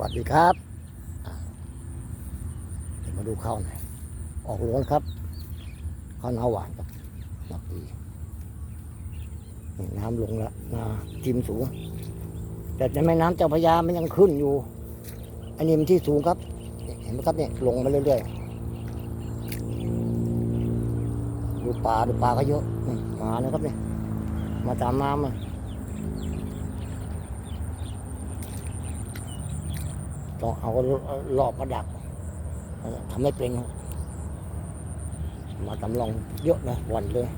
สวัสดีครับเดี๋ยวมาดูข้าวหน่อย ออกรวนครับ ข้าวหน้าหวานครับหนักดีน้ำลงแล้วนาทิมสูง แต่ในแม่น้ำเจ้าพยามันยังขึ้นอยู่ อันนี้มันที่สูงครับ เห็นไหมครับเนี่ยลงมาเรื่อยๆ ดูปลาดูปลาก็เยอะ มานะครับเนี่ย มาตามน้ำมา ต้องเอารอบมาดักทำไม่เป็น มาตำลองเยอะนะวันเลย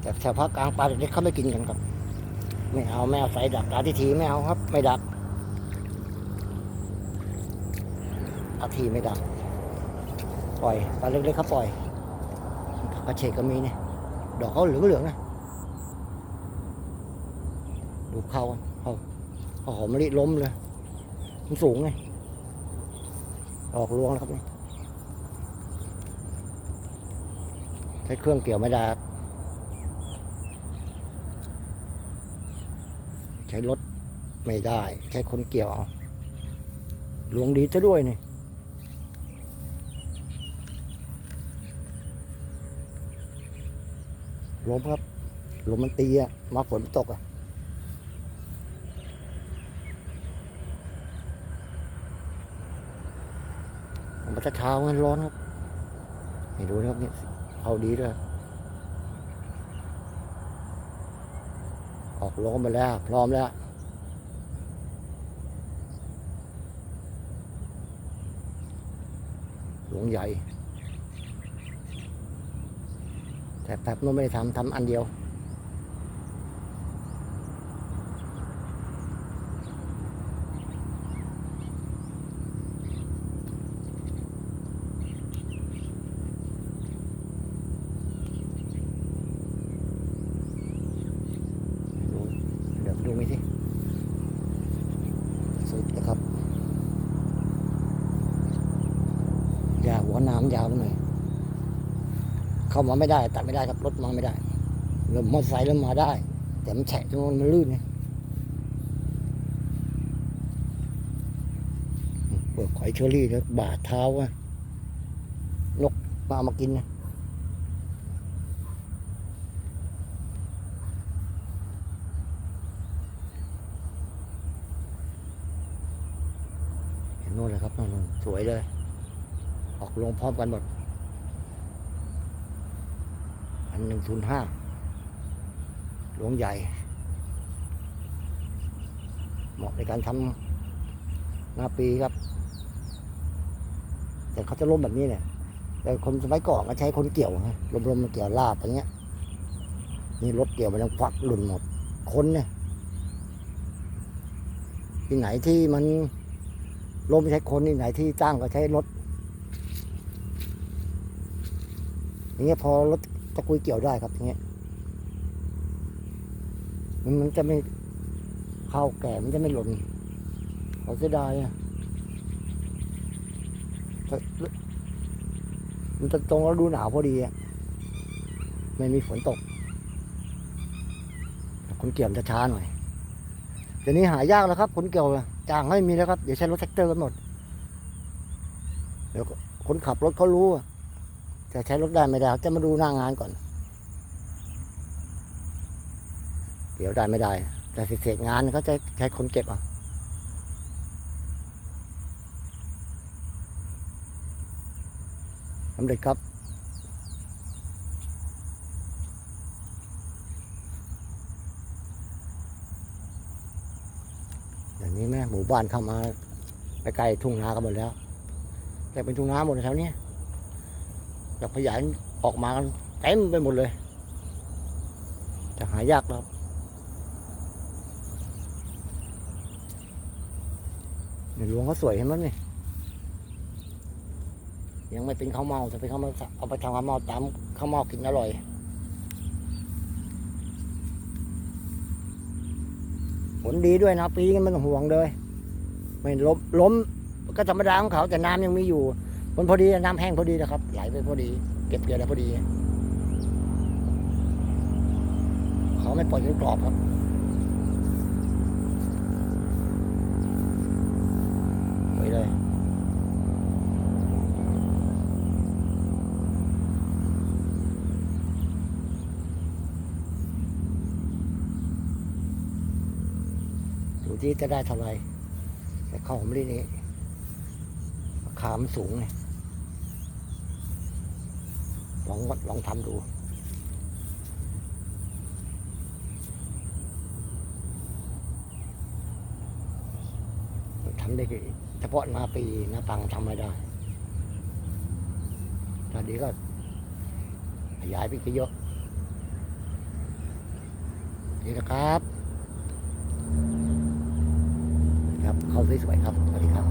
แต่ชาวภาคกลางปลาเล็กๆเขาไม่กินกันครับ ไม่เอาไม่เอาใส่ดักตาที่ทีไม่เอาครับ ไม่ดักอาทีไม่ดัก ปล่อยปลาเล็กๆเขาปล่อยกระเฉกก็มีเนี่ยดอกเขาเหลืองๆนะดูเขาเขาเขาหอมมะลิล้มเลย มันสูงไง ออกรวงแล้วครับนี่ใช้เครื่องเกี่ยวไม่ได้ใช้รถไม่ได้ ใช้คนเกี่ยวเอาลวงดีซะด้วยนี่ลมครับลมมันตีอะมาฝนตกอะ มันจะเช้างั้นร้อนครับนี่ดูนะครับเนี่ยเอาดีด้วยออกล้มไปแล้ว พร้อมแล้วหลวงใหญ่ แต่แป๊บนู้นไม่ได้ทำทำอันเดียว ดูเดี๋ยวดูไหมสิสุดนะครับยาวหัวน้ำ ยาวหน่อย เข้ามาไม่ได้ ตัดไม่ได้ครับรถมาไม่ได้เรถมอเตอร์ไซค์เริ่มมาได้ แต่มันแฉะจนมันลื่นไงเปิดหอยเชอรี่แล้วบาดเท้าอะนกมามากินนะเห็นโน่นเลยครับโน่นสวยเลย ออกลงพร้อมกันหมด อันหนึ่งศูนย์ห้าหลวงใหญ่ เหมาะในการทำหน้าปีครับ แต่เขาจะล้มแบบนี้เนี่ย แต่คนสมัยก่อนก็ใช้คนเกี่ยวฮะลมๆมันเกี่ยวลาบอย่างเงี้ย นี่รถเกี่ยวมันยังควักหลุนหมด คนเนี่ย ที่ไหนที่มันล้มใช้คนที่ไหนที่จ้างก็ใช้รถ อย่างเงี้ยพอรถตะกุยเกี่ยวได้ครับอย่างเงี้ยมันมันจะไม่เข้าแก่มันจะไม่หล่นเขาเสียดายอะมันจะตรงแล้วดูหนาวพอดีอะไม่มีฝนตกคนเกี่ยวจะช้าหน่อยเดี๋ยวนี้หายากแล้วครับคนเกี่ยวจ้างไม่มีแล้วครับ เดี๋ยวใช้รถแท็กเตอร์กันหมดเดี๋ยวคนขับรถเขารู้อะ จะใช้รถได้ไม่ได้เขาจะมาดูหน้างานก่อน เดี๋ยวได้ไม่ได้ แต่เสร็จงานเขาจะใช้คนเก็บอะสำเร็จครับอย่างนี้แม่หมู่บ้านเข้ามาไปไกลทุ่งนากันหมดแล้ว แต่เป็นทุ่งนาหมดแถวเนี้ ยแต่ขยายออกมากันเต็มไปหมดเลย จะหายากแล้วครับในหลวงเขาสวยเห็นไหมนี่ยังไม่เป็นข้าวเมาแต่เป็นข้าวเมาเอาไปทำข้าวเมาตามข้าวเมากินอร่อยผลดีด้วยนะปีนี้ไม่ต้องห่วงเลยไม่ล้มล้มก็ธรรมดาของเขาแต่น้ำยังมีอยู่ มันพอดีน้ำแห้งพอดีนะครับ ไหลไปพอดี เก็บเกี่ยวได้พอดี เขาไม่ปล่อยให้กรอบครับไปเลยดูที่จะได้เท่าไรแต่เข้าวหอมรีนี้ขามสูงเนี่ย ลองลองทำดูทำได้ก็เฉพาะหน้าปีหน้าปังทำไม่ได้ตอนนี้ก็ขยายไปเยอะนี่นะครับครับ เข้าสวยๆครับสวัสดีครับ